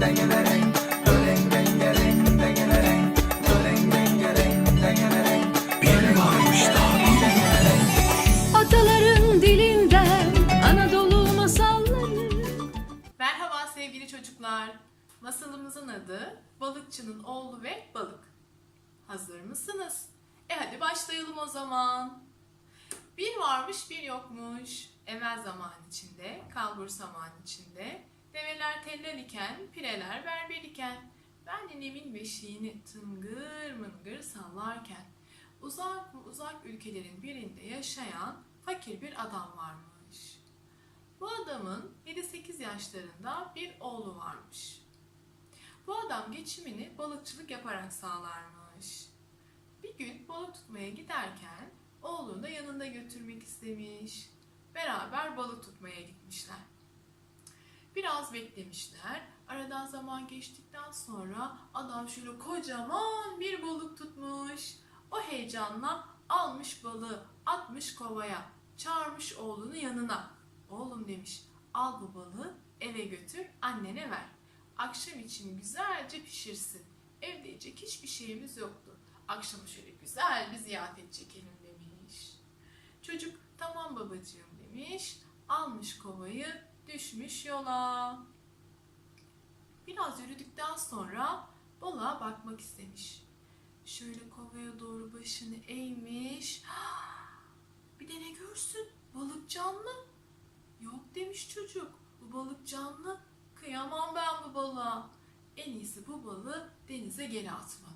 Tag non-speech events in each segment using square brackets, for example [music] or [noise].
Bir varmış da Ataların dilinden Anadolu masalları Merhaba sevgili çocuklar. Masalımızın adı Balıkçının Oğlu ve Balık. Hazır mısınız? E hadi başlayalım o zaman. Bir varmış bir yokmuş. Evvel zaman içinde, kalbur zaman içinde. Develer teller iken, pireler berber iken. Ben ninemin beşiğini tıngır mıngır sallarken. Uzak mı uzak ülkelerin birinde yaşayan fakir bir adam varmış. Bu adamın 7-8 yaşlarında bir oğlu varmış. Bu adam geçimini balıkçılık yaparak sağlarmış. Bir gün balık tutmaya giderken oğlunu da yanında götürmek istemiş. Beraber balık tutmaya gitmişler. Biraz beklemişler. Aradan zaman geçtikten sonra adam şöyle kocaman bir balık tutmuş. O heyecanla almış balığı, atmış kovaya, çağırmış oğlunu yanına. Oğlum demiş, al bu balığı eve götür, annene ver. Akşam için güzelce pişirsin. Evde yiyecek hiçbir şeyimiz yoktu. Akşama şöyle güzel bir ziyafet çekelim demiş. Çocuk tamam babacığım demiş. Almış kovayı, düşmüş yola. Biraz yürüdükten sonra balığa bakmak istemiş. Şöyle kovaya doğru başını eğmiş. [gasps] Bir de ne görsün? Balık canlı. Yok demiş çocuk. Bu balık canlı. Kıyamam ben bu balığa. En iyisi bu balığı denize geri atmalı.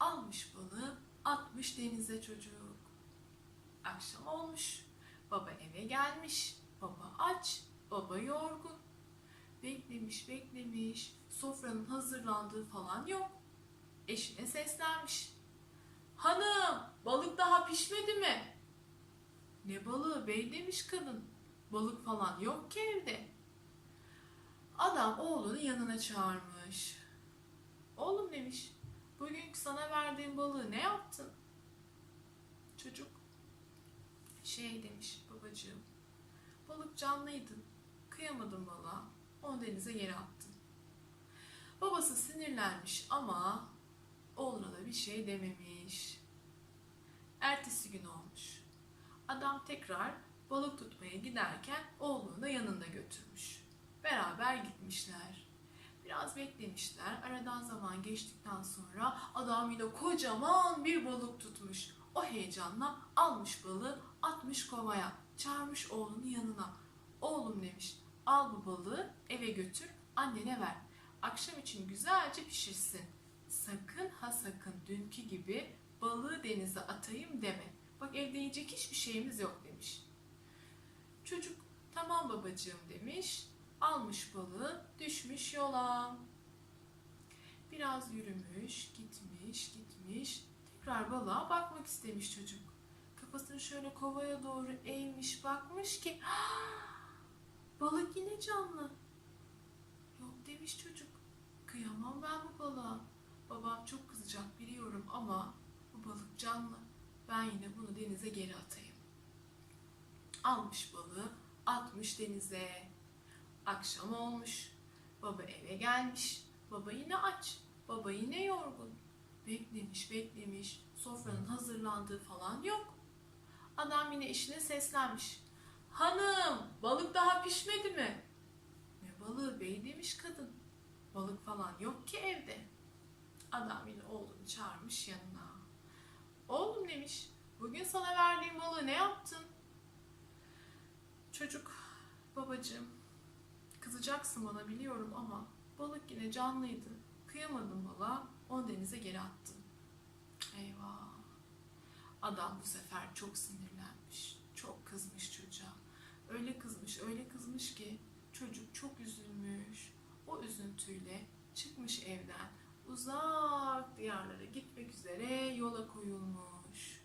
Almış balığı atmış denize çocuk. Akşam olmuş. Baba eve gelmiş. Baba aç. Baba yorgun. Beklemiş beklemiş. Sofranın hazırlandığı falan yok. Eşine seslenmiş. Hanım balık daha pişmedi mi? Ne balığı bey demiş kadın. Balık falan yok ki evde. Adam oğlunu yanına çağırmış. Oğlum demiş. Bugünkü sana verdiğim balığı ne yaptın? Çocuk şey demiş babacığım. Balık canlıydı. Kıyamadım balığa. Onu denize geri attım. Babası sinirlenmiş ama oğluna da bir şey dememiş. Ertesi gün olmuş. Adam tekrar balık tutmaya giderken oğlunu da yanında götürmüş. Beraber gitmişler. Biraz beklemişler. Aradan zaman geçtikten sonra adam yine kocaman bir balık tutmuş. O heyecanla almış balığı atmış kovaya. Çağırmış oğlunu yanına. Oğlum demiş al bu balığı eve götür annene ver. Akşam için güzelce pişirsin. Sakın ha sakın dünkü gibi balığı denize atayım deme. Bak evde yiyecek hiçbir şeyimiz yok demiş. Çocuk tamam babacığım demiş. Almış balığı düşmüş yola. Biraz yürümüş, gitmiş, gitmiş. Tekrar balığa bakmak istemiş çocuk. Kafasını şöyle kovaya doğru eğmiş bakmış ki balık yine canlı. Yok demiş çocuk. Kıyamam ben bu balığa. Babam çok kızacak biliyorum ama bu balık canlı. Ben yine bunu denize geri atayım. Almış balığı, atmış denize. Akşam olmuş. Baba eve gelmiş. Baba yine aç. Baba yine yorgun. Beklemiş, beklemiş. Sofranın hazırlandığı falan yok. Adam yine eşine seslenmiş. Hanım, balık daha pişmedi mi? Ne balığı bey demiş kadın. Balık falan yok ki evde. Adam yine oğlunu çağırmış yanına. Oğlum demiş, bugün sana verdiğim balığı ne yaptın? Çocuk, babacığım, kızacaksın bana biliyorum ama balık yine canlıydı. Kıyamadım balığa, onu denize geri attım. Adam bu sefer çok sinirlenmiş. Çok kızmış çocuğa. Öyle kızmış, öyle kızmış ki çocuk çok üzülmüş. O üzüntüyle çıkmış evden uzak diyarlara gitmek üzere yola koyulmuş.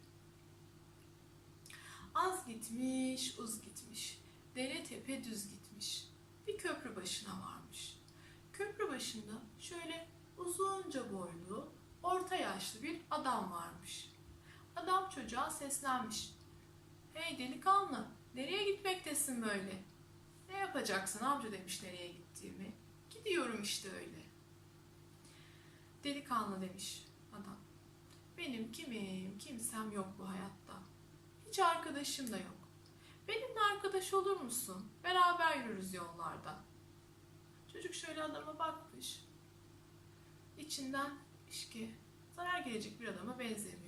Az gitmiş, uz gitmiş. Dere tepe düz gitmiş. Bir köprü başına varmış. Köprü başında şöyle uzunca boylu, orta yaşlı bir adam varmış. Adam çocuğa seslenmiş. Hey delikanlı, nereye gitmektesin böyle? Ne yapacaksın amca demiş nereye gittiğimi. Git Gidiyorum işte öyle. Delikanlı demiş adam. Benim kimim, kimsem yok bu hayatta. Hiç arkadaşım da yok. Benimle arkadaş olur musun? Beraber yürürüz yollarda. Çocuk şöyle adama bakmış. İçinden ki zarar gelecek bir adama benzemiyor.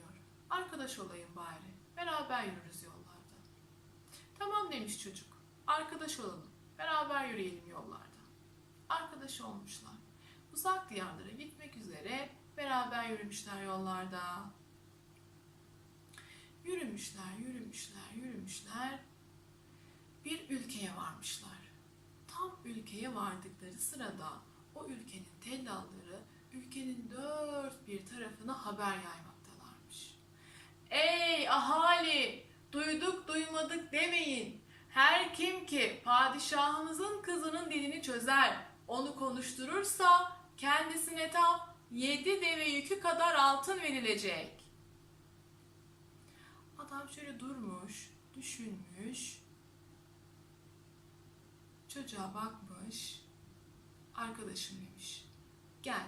Arkadaş olayım bari. Beraber yürürüz yollarda. Tamam demiş çocuk. Arkadaş olalım. Beraber yürüyelim yollarda. Arkadaş olmuşlar. Uzak diyarlara gitmek üzere beraber yürümüşler yollarda. Yürümüşler, yürümüşler, yürümüşler. Bir ülkeye varmışlar. Tam ülkeye vardıkları sırada o ülkenin tellalları ülkenin dört bir tarafına haber yaymaktalarmış. Ey ahali! Duyduk duymadık demeyin. Her kim ki padişahımızın kızının dilini çözer, onu konuşturursa kendisine tam yedi deve yükü kadar altın verilecek. Adam şöyle durmuş, düşünmüş. Çocuğa bakmış. Arkadaşım demiş. Gel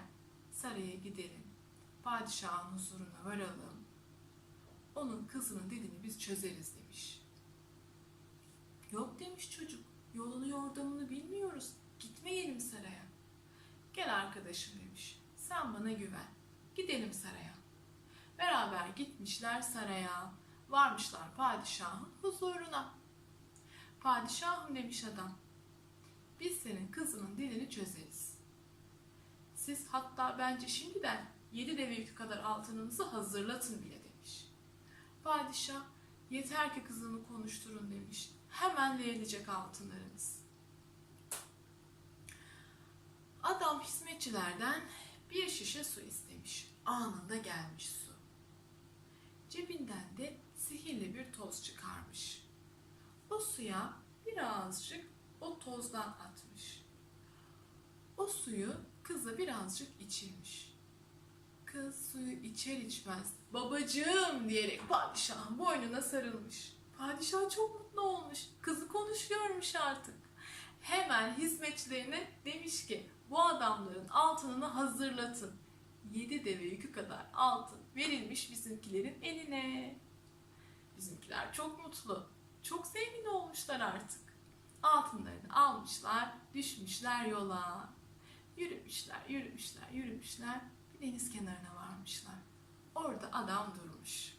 saraya gidelim. Padişahın huzuruna varalım. Onun kızının dilini biz çözeriz demiş. Yok demiş çocuk. Yolunu yordamını bilmiyoruz. Gitmeyelim saraya. Gel arkadaşım demiş. Sen bana güven. Gidelim saraya. Beraber gitmişler saraya. Varmışlar padişahın huzuruna. Padişahım demiş adam. Biz senin kızının dilini çözeriz. Siz hatta bence şimdiden yedi deve yükü kadar altınınızı hazırlatın bile. Padişah yeter ki kızını konuşturun demiş. Hemen verilecek altınlarınız. Adam hizmetçilerden bir şişe su istemiş. Anında gelmiş su. Cebinden de sihirli bir toz çıkarmış. O suya birazcık o tozdan atmış. O suyu kıza birazcık içirmiş. Kız suyu içer içmez babacığım diyerek padişahın boynuna sarılmış. Padişah çok mutlu olmuş. Kızı konuşuyormuş artık. Hemen hizmetçilerine demiş ki bu adamların altınını hazırlatın. Yedi deve yükü kadar altın verilmiş bizimkilerin eline. Bizimkiler çok mutlu. Çok zengin olmuşlar artık. Altınlarını almışlar, düşmüşler yola. Yürümüşler, yürümüşler, yürümüşler. Deniz kenarına varmışlar. Orada adam durmuş.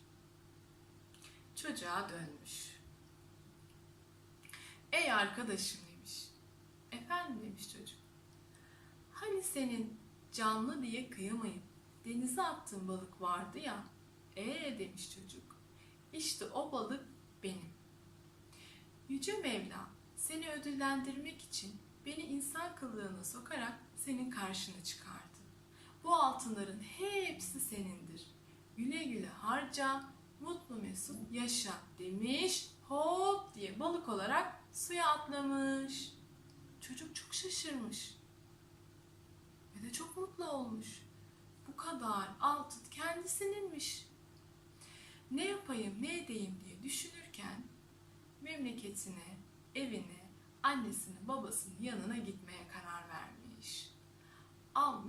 Çocuğa dönmüş. Ey arkadaşım demiş. Efendim demiş çocuk. Hani senin canlı diye kıyamayıp denize attığın balık vardı ya. Ee demiş çocuk. İşte o balık benim. Yüce Mevla seni ödüllendirmek için beni insan kılığına sokarak senin karşına çıkardı. Bu altınların hepsi senindir. Güle güle harca, mutlu mesut yaşa demiş. Hop diye balık olarak suya atlamış. Çocuk çok şaşırmış. Ve de çok mutlu olmuş. Bu kadar altın kendisininmiş. Ne yapayım, ne edeyim diye düşünürken memleketine, evine, annesinin, babasının yanına gitmeye karar.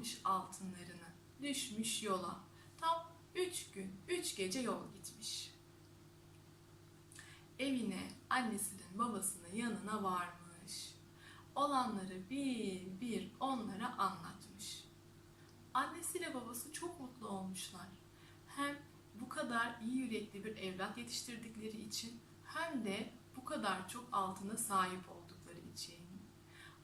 Almış altınlarını, düşmüş yola. Tam üç gün, üç gece yol gitmiş. Evine, annesinin, babasının yanına varmış. Olanları bir bir onlara anlatmış. Annesiyle babası çok mutlu olmuşlar. Hem bu kadar iyi yürekli bir evlat yetiştirdikleri için hem de bu kadar çok altına sahip oldukları için.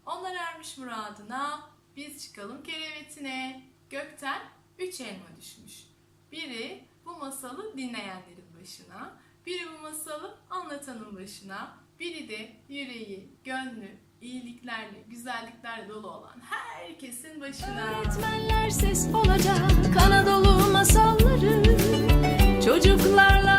Onlar ermiş muradına, biz çıkalım kerevetine. Gökten üç elma düşmüş. Biri bu masalı dinleyenlerin başına, biri bu masalı anlatanın başına, biri de yüreği, gönlü, iyiliklerle, güzelliklerle dolu olan herkesin başına. Öğretmenler ses olacak Anadolu masalları Çocuklarla